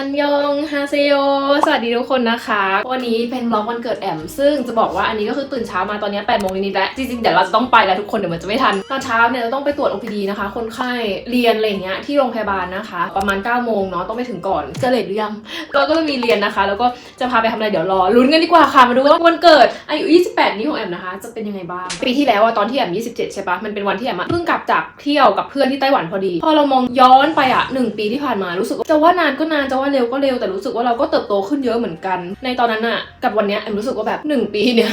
อันยองฮาเซโยสวัสดีทุกคนนะคะ วันนี้เป็นบล็อกวันเกิดแอม ซึ่งจะบอกว่าอันนี้ก็คือตื่นเช้ามาตอนนี้8โมงนิดๆแล้ว จริงๆ เดี๋ยวเราจะต้องไปแล้วทุกคนเดี๋ยวมันจะไม่ทัน ตอนเช้าเนี่ยเราต้องไปตรวจ OPD นะคะ คนไข้เรียนอะไรเงี้ยที่โรงพยาบาลนะคะ ประมาณ9โมงเนาะต้องไปถึงก่อนจะเลทหรือยัง ก็ก็จะมีเรียนนะคะ แล้วก็จะพาไปทำอะไรเดี๋ยวรอลุ้นกันดีกว่าค่ะมาดูว่าวันเกิดอายุ28 นี้ของแอมนะคะจะเป็นยังไงบ้างปีที่แล้วอะตอนที่แอม27ใช่ปะมันเป็นวันที่แอมเพิ่งกลับจากเที่ยวกับเพื่อนที่ไต้หวันพอดี พอเรามองย้อนไปอะหนึ่งปีที่ผ่านมารู้สึกจะว่านานก็นานจะว่าเร็วก็เร็วแต่รู้สึกว่าเราก็เติบโตขึ้นเยอะเหมือนกัน ในตอนนั้นอะกับวันเนี้ยแอมรู้สึกว่าแบบหนึ่งปีเนี่ย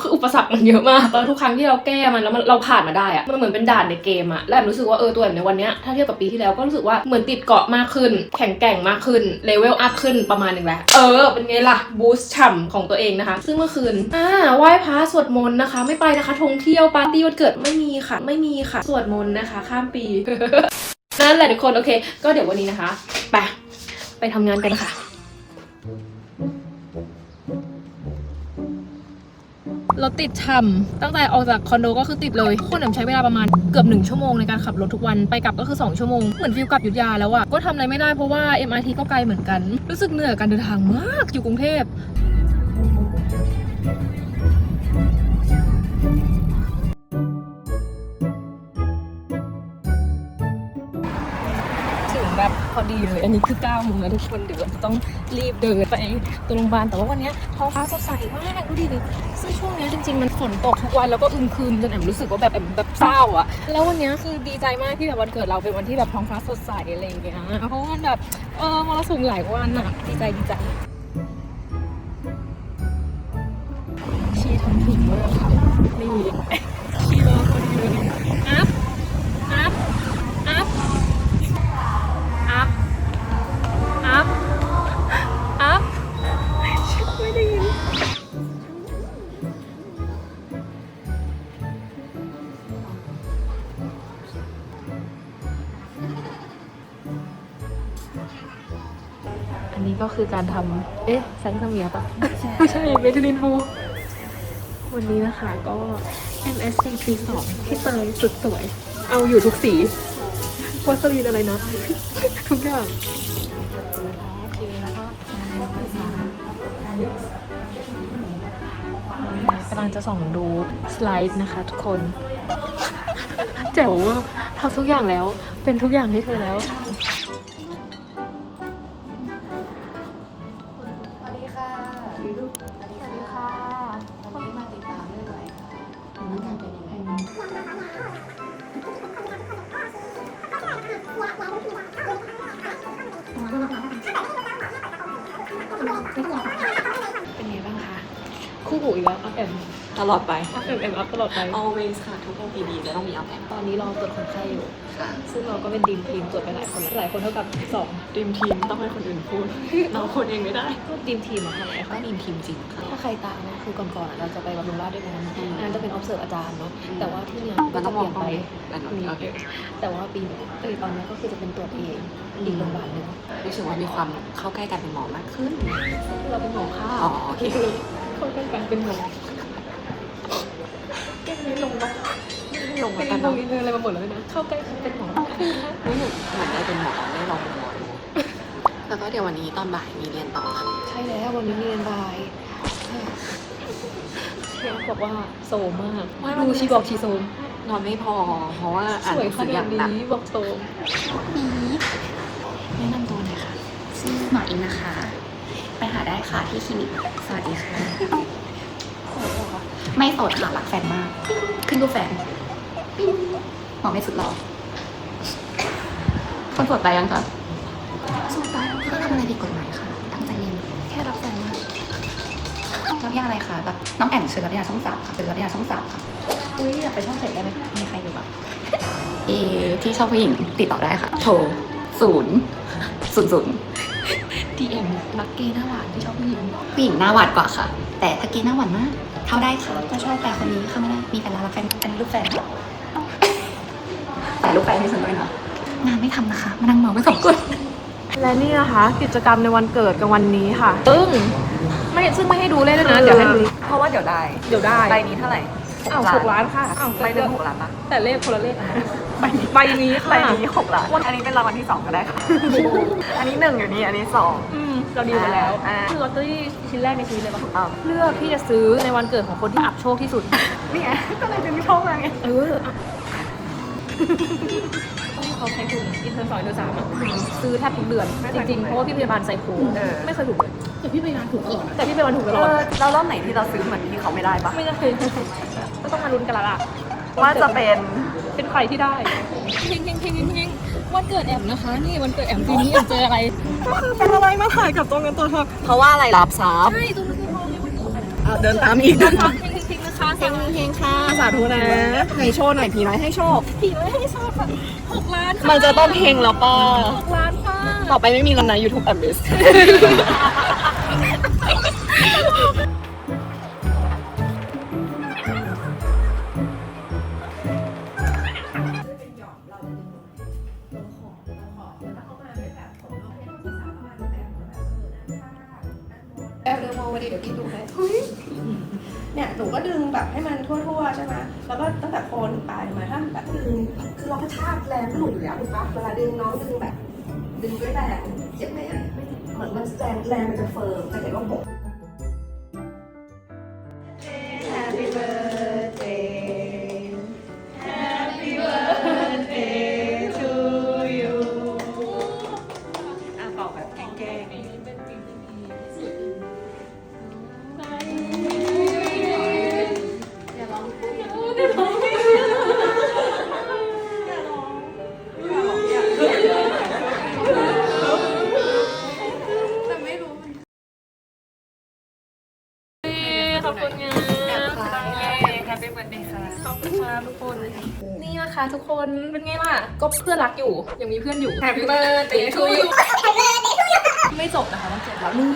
คืออุปสรรคมันเยอะมากแล้วทุกครั้งที่เราแก้มันแล้วมันเราผ่านมาได้อะมันเหมือนเป็นด่านในเกมอะและแอมรู้สึกว่าเออตัวแอมในวันเนี้ยถ้าเทียบกับปีที่แล้วก็รู้สึกว่าเหมือนติดเกาะมากขึ้น แข็งแกร่งมากขึ้นเลเวลอัพขึ้นประมาณหนึ่งแล้วเออเป็นไงล่ะบูสต์ฉ่ำของตัวเองนะคะ ซึ่งเมื่อคืนอ่าไหว้พระสวดมนต์นะคะ ไม่ไปนะคะทงเที่ยวปาร์ตี้วันเกิดไม่มีค่ะ ไม่มีค่ะสวดมนต์นะคะ ข้ามปีนั่นแหละทุกคนโอเค ก็เดี๋ยววันนี้นะคะไป ไปทำงานกันค่ะ รถติดช่ำตั้งแต่ออกจากคอนโดก็คือติดเลยคนแอมใช้เวลาประมาณเกือบหนึ่งชั่วโมงในการขับรถทุกวันไปกลับก็คือ 2 ชั่วโมง เหมือนฟิลกลับยุธยาแล้วอะก็ทำอะไรไม่ได้เพราะว่า MRT ก็ไกลเหมือนกัน รู้สึกเหนื่อยกับการเดินทางมากอยู่กรุงเทพ ดีเลย อันนี้คือ9โมงแล้วทุกคนเดี๋ยวเราจะต้องรีบเดินไปตัวโรงพยาบาลแต่ว่าวันนี้ท้องฟ้าสดใสมากดูดิซึ่งช่วงนี้จริง ๆ มันฝนตกทุกวันแล้วก็อึมครึมจนแอมรู้สึกว่าแบบแอมแบบเศร้าอะแล้ววันนี้คือดีใจมากที่แบบวันเกิดเราเป็นวันที่แบบท้องฟ้าสดใสอะไรอย่างเงี้ยเพราะว่าแบบเออมรสุมหลายวันอะดีใจดีใจชีทำผิดเวอร์ค่ะนี่ชีรอพอดีเลยอัพ อันนี้ก็คือการทำเอ๊ะแซงซัมเมียปะไม่ใช่เมทิลินโฮวันนี้นะคะก็ MSC ปีสองที่เตยสุดสวย เอาอยู่ทุกสีวัสลีนอะไรนะ ทุกอย่างกำลังจะส่องดูสไลด์นะคะทุกคน แจ๋วมากทำทุกอย่างแล้ว เป็นทุกอย่างให้เธอแล้ว ลอดไปอัพแอมแอมอัพตลอดไป always ค่ะ ทุก OPD จะต้องมี up and ตอนนี้เราตรวจคนไข้อยู่ ค่ะ ซึ่งเราก็เป็นดีมทีมตรวจไปหลายคนแล้วหลายคนเท่ากับสองทีมทีมต้องให้คนอื่นพูด เราพูดเองไม่ได้ ก็ดีมทีมอะค่ะก็ทีมทีมจริงค่ะ ถ้าใครตามนะคือก่อนๆอะเราจะไปบำรุงราษฎร์ด้วยกันอืมอันนั้นจะเป็น observe อาจารย์เนาะ แต่ว่าที่เนี่ยมันต้องมองจะเปลี่ยนไปไปโอเค แต่ว่าปีนี้เอ้ยตอนนี้ก็คือจะเป็นตรวจเองอีกโรงพยาบาลหนึ่งรู้สึกว่ามีความเข้าใกล้การเป็นหมอมากขึ้น เราเป็นหมอค่ะอ๋อโอเคเขาต้องการเป็นหมอแก้ ไม่ลงนะลงเป็มานกันลเนาะงอินเนอร์อะไรมาหมดแล้วนะเข้าใกล้เป็นหมอไม่หนุกเหมือนได้เป็นหมอได้ลองเป็นหมอดูแล้วก็เดี๋ยววันนี้ตอนบ่ายมีเรียนต่อค่ะใช่แล้ววันนี้มีเรียนบ่ายเชฟบอกว่าโซมมากดูชีบอกชีโซมนอนไม่พอ เพราะว่าอ่านหวยนังสืออนาย่าดงหนักนี้บอกโซมนีแนะนำตัวหน่อยค่ะชื่อหมออินนะคะ ไปหาได้ค่ะที่คลินิก สวัสดีค่ะ ไม่โสดค่ะรักแฟนมาก ขึ้นรูปแฟนหมอไม่สุดหรอคนสดตายยังคะโสดตายไม่ได้ทำอะไรผิดกฎหมายค่ะ ตั้งใจเรียนแค่รักแฟนมากรับยาอะไรคะแบบน้องแอมเชิญรับยาช่องสามค่ะเชิญรับยาช่องสามค่ะอุ้ยอยากไปช่องเจ็ดได้ไหมมีใครอยู่บ้างเอที่ชอบผู้หญิงติดต่อได้ค่ะ โทรศูนย์ศูนย์ศูนย์ DM รักเกย์หน้าหวานที่ชอบผู้หญิงผู้หญิงหน้าหวานกว่าค่ะ แต่ถ้าเกย์หน้าหวานมาก เข้าได้ค่ะก็ชอบแต่คนนี้เข้าไม่ได้ มีแฟนแล้วรักแฟนอันนี้ลูกแฟนค่ะแต่ลูกแฟนให้ฉันด้วยนะงานไม่ทำนะคะมานั่งเมาไม่สมกุลและนี่นะคะ กิจกรรมในวันเกิดกับวันนี้ค่ะ ซึ่งไม่ซึ่งไม่ให้ดูเล่นด้วยนะเดี๋ยวให้ดูเพราะว่าเดี๋ยวได้เดี๋ยวได้ใบนี้เท่าไหร่อ้าวหกล้านค่ะอ้าวใบหนึ่งหกล้านปะแต่เลขคนละเลขนะใบนี้ใบนี้ค่ะใบนี้หกล้านอันนี้เป็นรางวัลที่สองก็ได้ค่ะ อันนี้หนึ่งอยู่นี่อันนี้สองอืม เราดีลไปแล้วอ่า คือลอตเตอรี่ชิ้นแรกในชีวิตเลยปะอ้าวเลือกที่จะซื้อในวันเกิดของคนที่อับโชคที่สุด นี่ไงก็เลยดึงโชคมาไงเอออะเขาใช้ทุนอินเทอร์สองอินเทอร์สามอะซื้อแทบทุกเดือน จริงๆ เพราะว่าพี่พยาบาลไซโคไม่เคยถูกเลยแต่พี่พยายามถูกตลอดนะแต่พี่พยาบาลถูกตลอดเออเรารอบไหนที่เราซื้อเหมือนที่เขาไม่ได้ปะไม่ได้เคยก็ต้องมาลุ้นกันและล่ะว่าจะเป็นเป็นใครที่ได้เฮงเฮงเฮงเฮงเฮง วันเกิดแอมนะคะ นี่วันเกิดแอมปีนี้แอมเจออะไรเป็นอะไรมาถ่ายกับตัวเงินตัวทองเพราะว่าอะไรรับทรัพย์ใช่ตัวเงินตัวทองในวันเกิดเดินตามอีกเฮงเฮงเฮงนะคะเฮงเฮงค่ะสาธุนะให้โชว์หน่อยผีน้อยให้โชคผีน้อยให้ชอบค่ะหกล้านค่ะมันจะต้องเฮงแล้วป้าหกล้านค่ะต่อไปไม่มีแล้วนะ YouTube a m b i s แอ หนูก็ดึงแบบให้มันทั่วๆใช่ไหมแล้วก็ตั้งแต่โคนถึงปลายมาถ้าแบบดึงคือเรากระชากแรงหลุดอยู่แล้วถูกปะเวลาดึงน้องดึงแบบ ดึงด้วยแรงเจ็บไหมอะเหมือนมันแรงแรงมันจะเฟิร์มจะเห็นว่าบก ขอบคุณงาแฮปปี้เบิร์ดเดย์ค่ะขอบคุณค่ะทุกคน นี่นะคะทุกคน เป็นไงล่ะ ก็เพื่อนรักอยู่ ยังมีเพื่อนอยู่ Happy birthday to you ไม่จบนะคะวันเกิดแล้วนี่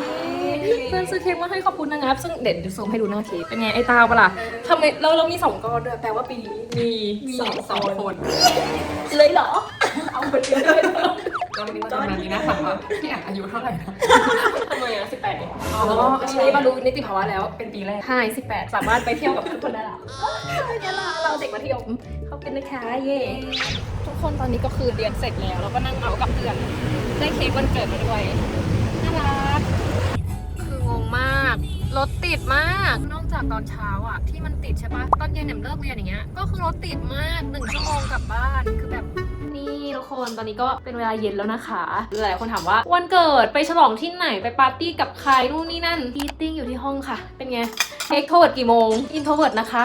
เพื่อนซื้อเค้กมาให้ขอบคุณนะครับ ซึ่งเด็ดดูซูมให้ดูหน้าเค้กเป็นไงไอ้ตาปะล่ะทำไมเราเรามีสองก้อนด้วยแปลว่าปีนี้มีสองสองคน เลยเหรอ เอาหมดเลย เหรอก็วันนี้มาทำงานนี้นะคะว่าพี่อ่านอายุเท่าไหร่นะทำไมอะสิบแปดเองอ๋ออันนี้บรรลุนิติภาวะแล้วเป็นปีแรกใช่สิบแปดสามารถไปเที่ยวกับทุกคนได้ละเนี่ยล่ะเราเด็กมาเที่ยวเขาเป็นนะคะเย่ทุกคนตอนนี้ก็คือเรียนเสร็จแล้วแล้วก็นั่งเมาส์กับเพื่อนได้เค้กวันเกิดมาด้วยน่ารักคืองงมากรถติดมาก นอกจากตอนเช้าอะที่มันติดใช่ปะตอนเย็นเนี่ยเลิกเรียนอย่างเงี้ยก็คือรถติดมากหนึ่งชั่วโมงกลับบ้านคือแบบ นี่ทุกคนตอนนี้ก็เป็นเวลาเย็นแล้วนะคะ หลายคนถามว่าวันเกิดไปฉลองที่ไหนไปปาร์ตี้กับใครนู่นนี่นั่นอีติ้งอยู่ที่ห้องค่ะ เป็นไงเอ็กโทเวิร์ดกี่โมงอินโทรเวิร์ดนะคะ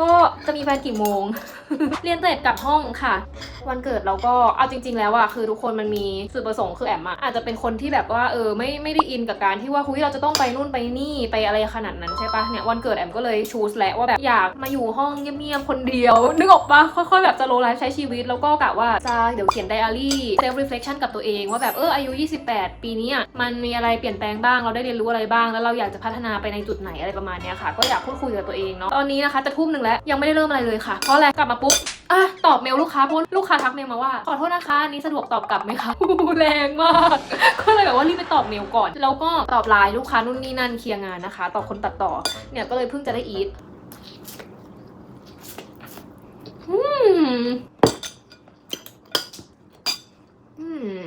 ก็จะมีแฟนกี่โมง เรียนเสร็จกลับห้องค่ะ วันเกิดเราก็เอาจริง ๆ แล้วอะคือทุกคนมันมีจุดประสงค์คือแอมอะอาจจะเป็นคนที่แบบว่าเออไม่ไม่ได้อินกับการที่ว่าคุยเราจะต้องไปนู่นไปนี่ไปอะไรขนาดนั้นใช่ปะเนี่ยวันเกิดแอมก็เลยชูสแหละว่าแบบอยากมาอยู่ห้องเงียบๆคนเดียว นึกออกปะค่อยๆแบบจะโลไลฟ์ใช้ชีวิตแล้วก็กะว่าจะเดี๋ยวเขียนไดอารี่เซลฟ์รีเฟลคชันกับตัวเองว่าแบบเอออายุ 28 ปีนี้มันมีอะไรเปลี่ยนแปลงบ้างเราได้เรียนรู้อะไรบ้าง แล้วเราอยากจะพัฒนาไปในจุดไหนอะไรประมาณเนี้ยค่ะ ก็อยากพูดคุยกับตัวเองเนาะตอนนี้นะคะจะทุ่มหนึ่งแล้วยังไม่ได้เริ่มอะไรเลยค่ะเพราะอะไรกลับมาปุ๊บอะตอบเมลลูกค้าเพราะลูกค้าทักเมลมาว่าขอโทษนะคะอันนี้สะดวกตอบกลับไหมคะแรงมาก ก็เลยแบบว่ารีบไปตอบเมลก่อน แล้วก็ตอบไลน์ลูกค้านู่นนี่นั่นเคลียร์งานนะคะตอบคนตัดต่อ เนี่ยก็เลยเพิ่งจะได้อีทอืมอืม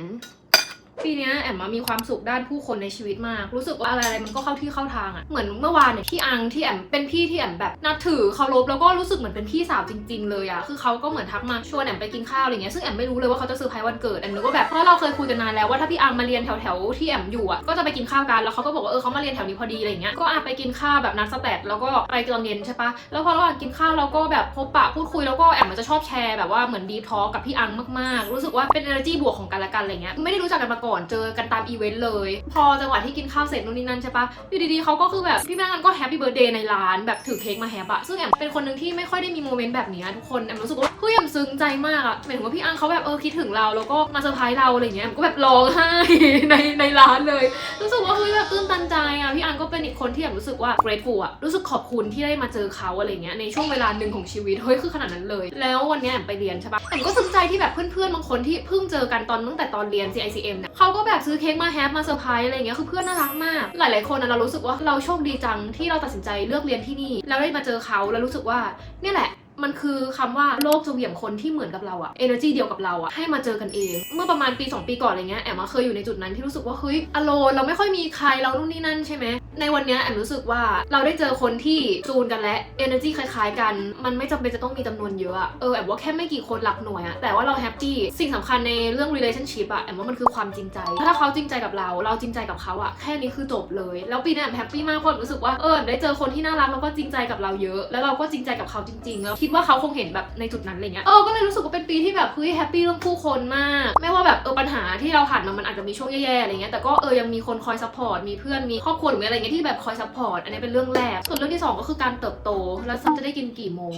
ปีนี้แอมมามีความสุขด้านผู้คนในชีวิตมาก รู้สึกว่าอะไรๆมันก็เข้าที่เข้าทางอะ่ะเหมือนเมื่อวานเนี่ยพี่อังที่แอมเป็นพี่ที่แอมแบบนับถือเคารพแล้วก็รู้สึกเหมือนเป็นพี่สาวจริง ๆ เลยอะ่ะคือเขาก็เหมือนทักมาชวนแอมไปกินข้าวอะไรเงี้ยซึ่งแอมไม่รู้เลยว่าเขาจะเซอร์ไพรส์วันเกิดแอมนึกว่าแบบเพราะเราเคยคุยกันนานแล้วว่าถ้าพี่อังมาเรียนแถวๆที่แอมอยู่อะ่ะก็จะไปกินข้าวกันแล้วเขาก็บอกว่าเออเขามาเรียนแถวนี้พอดีอะไรเงี้ยก็อะไปกินข้าวแบบนัดสแตทแล้วก็ไปตอนเย็นใช่ปะแล้วพอระหว่างกินข้าวเราก็แบบพบปะพูดคุยแล้วก็แอมมันจะชอบแชร์แบบว่าเหมือนดีทอกับพี่อังมากๆ รู้สึกว่าเป็น energy บวกของกันและกันอะไรเงี้ยไม่ได้รู้จักกันมาก่อนเจอกันตามอีเวนต์เลย พอจังหวะที่กินข้าวเสร็จนู่นนี่นั่นใช่ปะอยู่ดีๆเขาก็คือแบบพี่แม่งกันก็แฮปปี้เบิร์ดเดย์ในร้านแบบถือเค้กมาแฮปอะซึ่งแอมเป็นคนหนึ่งที่ไม่ค่อยได้มีโมเมนต์แบบนี้ทุกคนแอมรู้สึกว่าเฮ้ยแอมซึ้งใจมากอะหมายถึงว่าพี่อังเขาแบบเออคิดถึงเราแล้วก็มาเซอร์ไพรส์เราอะไรเงี้ยแอมก็แบบร้องไห้ในในร้านเลย รู้สึกว่าเฮ้ยแบบตื้นตันใจอะพี่อันก็เป็นอีกคนที่แบบรู้สึกว่า grateful อะรู้สึกขอบคุณที่ได้มาเจอเขาอะไรเงี้ยในช่วงเวลาหนึ่งของชีวิตเฮ้ยคือขนาดนั้นเลย แล้ววันนี้แอมไปเรียนใช่ปะแอมก็ซึ้งใจที่แบบเพื่อนๆบางคนที่เพิ่งเจอกันตอนตั้งแต่ตอนเรียน CICM เนี่ยเขาก็แบบซื้อเค้กมาแฮปมาเซอร์ไพรส์อะไรเงี้ยคือเพื่อนน่ารักมาก หลาย ๆ คนนะเรารู้สึกว่าเราโชคดีจังที่เราตัดสินใจเลือกเรียนที่นี่ แล้วได้มาเจอเขาแล้วรู้สึกว่าเนี่ยแหละมันคือคำว่าโลกจะเหวี่ยงคนที่เหมือนกับเราอะเอเนอร์จีเดียวกับเราอะให้มาเจอกันเอง เมื่อประมาณปี 2 ปีก่อนอะไรเงี้ยแอบมาเคยอยู่ในจุดนั้นที่รู้สึกว่าเฮ้ยอโลเราไม่ค่อยมีใครเรานู่นนี่นั่นใช่ไหมในวันนี้แอมรู้สึกว่าเราได้เจอคนที่จูนกันและ energy คล้ายๆ กัน มันไม่จำเป็นจะต้องมีจำนวนเยอะเออแอมว่าแค่ไม่กี่คนหลักหน่วยอะแต่ว่าเราแฮปปี้สิ่งสำคัญในเรื่อง relationship อะแอมว่ามันคือความจริงใจ ถ้าเขาจริงใจกับเรา เราจริงใจกับเขาอะแค่นี้คือจบเลย แล้วปีนี้แอมแฮปปี้มากเพราะรู้สึกว่าเออได้เจอคนที่น่ารักแล้วก็จริงใจกับเราเยอะ แล้วเราก็จริงใจกับเขาจริงๆแล้วคิดว่าเขาคงเห็นแบบในจุดนั้นอะไรเงี้ยเออก็เลยรู้สึกว่าเป็นปีที่แบบเฮ้ยแฮปปี้เรื่องผู้คนมาก ไม่ว่าแบบเออปัญหาที่เราผ่านมามันอาจจะมีช่วงแย่ๆอะไรเงี้ยแต่ก็เออยังมีคนคอยซัพพอร์ตมีเพื่อนมีครอบครัวหรืออะไรเงี้ยที่แบบคอยซัพพอร์ตอันนี้เป็นเรื่องแรก ส่วนเรื่องที่สองก็คือการเติบโต แล้วซันจะได้กินกี่โมง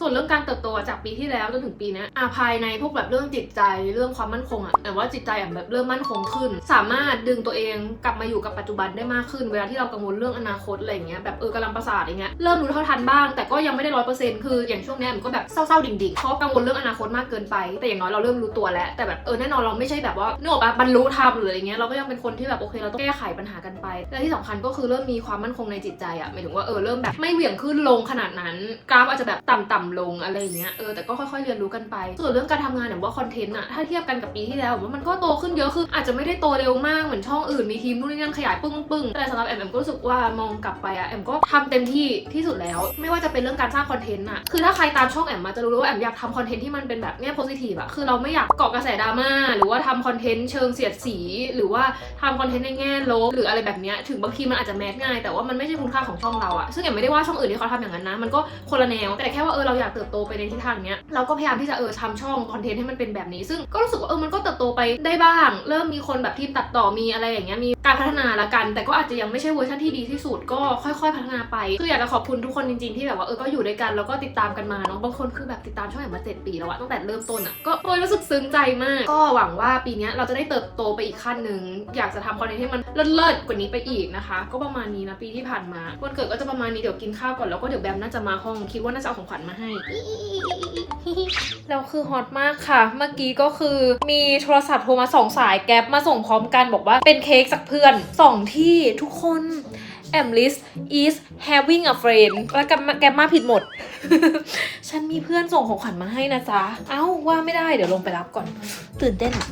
ส่วนเรื่องการเติบโตจากปีที่แล้วจนถึงปีนี้อาภายในพวกแบบเรื่องจิตใจเรื่องความมั่นคงอะแต่ว่าจิตใจอะแบบเริ่มมั่นคงขึ้น สามารถดึงตัวเองกลับมาอยู่กับปัจจุบันได้มากขึ้น เวลาที่เรากังวลเรื่องอนาคตอะไรอย่างเงี้ยแบบเออกำลังประสาทอย่างเงี้ยเริ่มรู้เท่าทันบ้าง แต่ก็ยังไม่ได้ร้อยเปอร์เซ็นต์คืออย่างช่วงนี้มันก็แบบเศร้าๆดิ่งๆเพราะกังวลเรื่องอนาคตมากเกินไป แต่อย่างน้อยเราเริ่มรู้ตัวแล้ว แต่แบบเออแน่นอนเราไม่ใช่แบบว่าเนื้ออกปะบรรลุธรรมหรืออะไรเงี้ยเราก็ยังเป็นคนที่แบบโอเคเราต้องแก้ไขปัญหากันไปและที่สำคัญก็คือเริ่มมีความมั่นคงในจิตใจอะหมายถึงว่าเออเริ่มแบบไม่เหวี่ยงขึ้นลงขนาดนั้นกราฟอาจจะแบบต่ำๆลงอะไรเงี้ยเออแต่ก็ค่อยๆเรียนรู้กันไป ส่วนเรื่องการทำงานเนี่ยว่าคอนเทนต์อะถ้าเทียบกันกับปีที่แล้วว่ามันก็โตขึ้นเยอะคืออาจจะไม่ได้โตเร็วมากเหมือนช่องอื่นมีทีมนู่นนี่นั่นขยายปึ้งปึ้งแต่สำหรับแอมแอมก็รู้สึกว่ามองกลับไปอะแอมก็ทำเต็มที่ที่สุดแล้ว ไม่ว่าจะเป็นเรื่องการสร้างคอนเทนต์อะคือถ้าใครตามช่องแอมมาจะรู้ว่าแอมอยากทำคอนเทนต์ที่มันเป็นแบบเนี้ยโพสิทีฟอะคือเราไม่อยากเกาะกระแสดราม่าหรือว่าทำคอนเทนต์เชิงเสียดสี หรือว่าทำคอนเทนต์ในแง่ลบหรืออะไรแบบเนี้ยถึงบางทีมันอาจจะแมสง่ายแต่ว่ามันไม่ใช่คุณค่าของช่องเราอะซึ่งแอมไม่ได้ว่าช่องอื่นที่เขาทำอย่างนั้นนะมันก็คนละแนวแต่แค่ว่าเออเราอยากเติบโตไปในทิศทางเนี้ยเราก็พยายามที่จะเออทำช่องคอนเทนต์ให้มันเป็นแบบนี้ ซึ่งก็รู้สึกว่าเออมันก็เติบโตไปได้บ้าง เริ่มมีคนแบบทีมตัดต่อมีอะไรอย่างเงี้ยมีการพัฒนาละกัน แต่ก็อาจจะยังไม่ใช่เวอร์ชันที่ดีที่สุดก็ค่อยๆ พัฒนาไปคืออยากจะขอบคุณทุกคนจริงๆที่แบบว่าเออก็อยู่ด้วยกันแล้วก็ติดตามกันมาเนาะบางคนคือแบบติดตามช่องแอมมาเจ็ดปีแล้วอะตั้งแต่เริ่มต้นอะก็โอ้ยรู้สึกซึ้งใจมาก ก็หวังว่าปีนี้เราจะได้เติบโตไปอีกขั้นหนึ่งอยากจะทำคอนเทนต์ให้มันเลิศๆกว่านี้ไปอีกนะคะ ก็ประมาณนี้นะปีที่ผ่านมาวันเกิดก็จะประมาณนี้เดี๋ยวกินข้าวก่อนแล้วก็เดี๋ยวแบมน่าจะมาห้องคิดว่าน่าจะเอาของขวัญมาให้แล้วคือฮอตมากค่ะ เมื่อกี้ก็คือมีโทรศัพท์โทรมาสองสายแก๊ปมาส่งพร้อมกันบอกว่าเป็นเค้กจากเพื่อนสองที่ทุกคนแอมลิส is having a friend แล้วแกมแกมมาผิดหมด ฉันมีเพื่อนส่งของขวัญมาให้นะจ๊ะ เอ้าว่าไม่ได้เดี๋ยวลงไปรับก่อน ตื่นเต้นอะ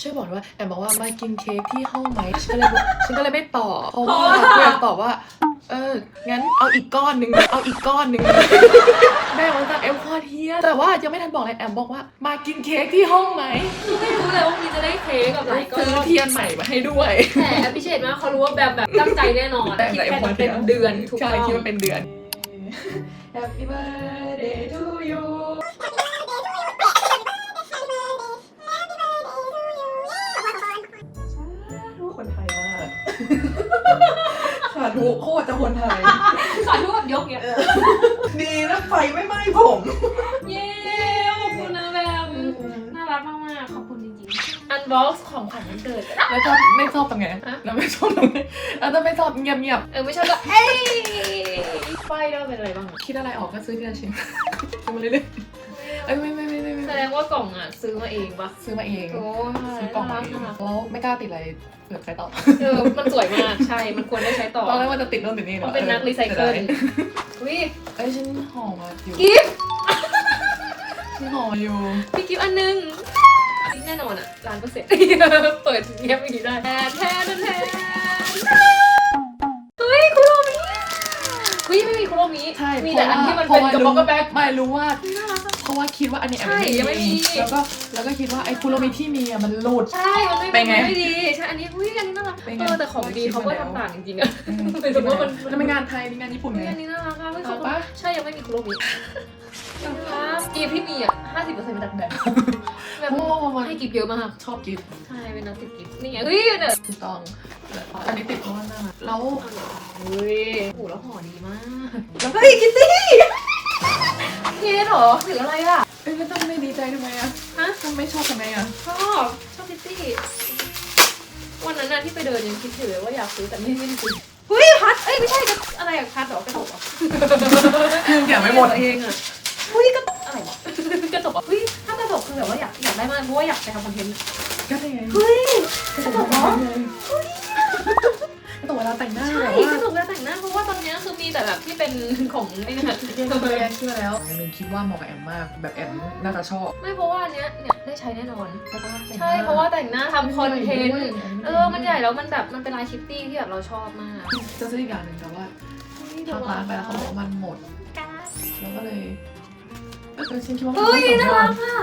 ช่วยบอกว่าแอมบอกว่ามากินเค้กที่ห้องไหมฉันก็เลยฉันก็เลยไม่ตอบเพราะว่ากูอยากตอบว่า เออ งั้นเอาอีกก้อนหนึ่งเอาอีกก้อนหนึ่งแม่บอกจากเอ็มคอเทีย แต่ว่ายังไม่ทันบอกเลยแอมบอกว่า มากินเค้กที่ห้องไหมคือไม่รู้เลยว่ามีจะได้เค้กกับหลายก้อซื้อนเทียนใหม่มาให้ด้วย แต่แอปพิเศษมากเขารู้ว่าแบบแบบตั้งใจแน่นอนแต่คิดแต่แค่เอ็มคอนั้นเทีเป็ยนเดือนถูกใช่ต้องคิดว่าเป็นเดือน Happy birthday to you สาธุโคตรจะคนไทย สอนทุกแบบยกเนี่ยดีนะไฟไม่ไหม้ผม เย้ขอบคุณนะแบมน่ารักมากๆขอบคุณจริงๆอันบ็อกซ์ของขวัญวันเกิด แล้วถ้าไม่ชอบทำไงฮะแล้วไม่ชอบทำไงแล้วถ้าไม่ชอบเงียบเงียบเออไม่ใช่ก็เอ้ยไฟเราเป็นอะไรบ้างอะๆคิดอะไรออกก็ซื้อทีละชิ้นซื้อมาเรื่อยๆเอ้ยไม่ไม่ไม่ไม่ไม่แส ดงว่ากล่องอะ ซื้อมาเองปะซื้อมาเองโอ้ซื้อกล่องมาเองน่ารักแล้วไม่กล้าติดอะไรเผื่อใครต่อเออมันสวยมากใช่มันควรได้ใช้ต่อตอนแรกว่าจะติดโน่นติดนี่มันเป็นนักรีไซเคิลวิเอ้ยฉันห่อมาอยู่กิฟต์ฉันห่ออยู่พี่กิฟต์อันนึงแน่นอนอะร้านเปอร์เซ็นต์เปิดเงียบอย่างนี้ได้แทนแทนแทนเฮ้ยคุโรมิเฮ้ยไม่มีคุโรมิใช่มีแต่อันที่มันพเป็นราะกระว่าบอกกระแบกไม่รู้ว่าน่ารักอะ เพราะว่าคิดว่าอันนี้แอบใช่ยังไม่มี แล้วก็แล้วก็คิดว่าไอ้คุโรมิที่มีอะมันหลุด ใช่ มันไม่เป็นไงมันไม่ดีใช่อันนี้อุ้ยอันนี้น่ารักเป็นไง เออแต่ของดีเขาก็คิดมาแล้วทำต่างจริงๆอะอืมหมายถึงว่ามัน แล้วเป็นงานไทยนี่งานญี่ปุ่นเฮ้ยไง อันนี้น่ารักอะเฮ้ยเอาเขาปะ ใช่ยังไม่มีคุโรมิครับกีบที่มีอะห้าสิบเปอร์เซ็นต์มาจากแบรนด์แบบโอ้โหให้กีบเยอะมาก ชอบกินใช่เป็นนักติดกีบนี่ไงเฮ้ยเนี่ยถูกต้องอันนี้ติดเพราะว่าน่ารักแล้วเฮ้ยโอ้โหแล้วห่อดีมากแล้วเฮ้ยคิตตี้ เค้กเหรอหรืออะไรอะเอ้ยไม่ต้องไม่ดีใจทำไมอะฮะทำไม่ชอบทำไมอะชอบชอบพิตตี้วันนั้นน่ะที่ไปเดินยังคิดอยู่เลยว่าอยากซื้อแต่ไม่ไม่ได้ซื้อเฮ้ยพัดเอ้ยไม่ใช่กระอะไรอะพัดเหรอกระโดดเหรอยังแกะไม่หมด เองอะอุ้ยก็อะไรวะคือแบบว่าอยากอยากได้มากเพราะว่าอยากไปทำคอนเทนต์ก็ได้ไงเฮ้ยก็ตกเวลาก็ตกเวลาแต่งหน้าใช่แบบว่า สนุกแล้วแต่งหน้าเพราะว่าตอนเนี้ย คือมีแต่แบบที่เป็นของไอ้เนี่ยเรียนตัวเรียนชื่อแล้วอันนึงคิดว่าเหมาะกับแอมมาก แบบแอมน่าจะชอบ ไม่เพราะว่าอันเนี้ยเนี่ยได้ใช้แน่นอนใช่ปะใช่เพราะว่าแต่งหน้าทำคอนเทนต์เออมันใหญ่แล้วมันแบบมันเป็นลายคิตตี้ที่แบบเราชอบมากจะซื้ออีกอย่างหนึ่งแต่ว่าทักร้านไปแล้วเขาบอกว่ามันหมดแล้วก็เลยเออฉันคิดว่าเฮ้ยน่ารักอะ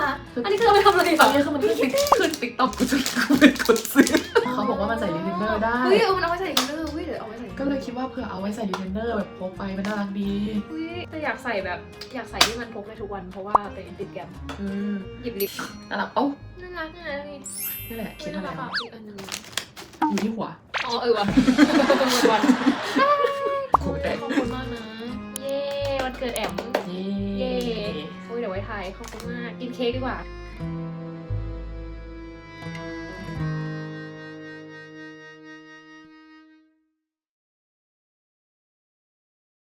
อันนี้คือเราไปทำอะไรตต่ออนนี้คือมันขึ้นติ๊กขึ้นติ๊กต็อกกูจะกูเป็นคนซื้อเขาบอกว่ามันใส่ลิปเนอร์ได้เฮ้ยเออมันเอาไว้ใส่ลิปเนอร์ เฮ้ยเดี๋ยวเอาไว้ใส่ก็เลยคิดว่าเผื่อเอาไว้ใส่ลิปเนอร์แบบพกไปมันน่ารักดีเฮ้ยแต่อยากใส่แบบอยากใส่ที่มันพกได้ทุกวันเพราะว่าเป็นติดแกรมอืมหยิบลิปน่ารักเอ้าน่ารักนะนี่นี่แหละคิดน่าอะไรรักวะอะอีกอันหนึงอยู่ที่หัว อ๋อเออว่ะวันขูดแต่ขอบคุณมากนะ เย้วันเกิดแอมเย้เย้อุ้ยเดี๋ยวไว้ถ่ายขอบคุณมาก กินเค้กดีกว่าอ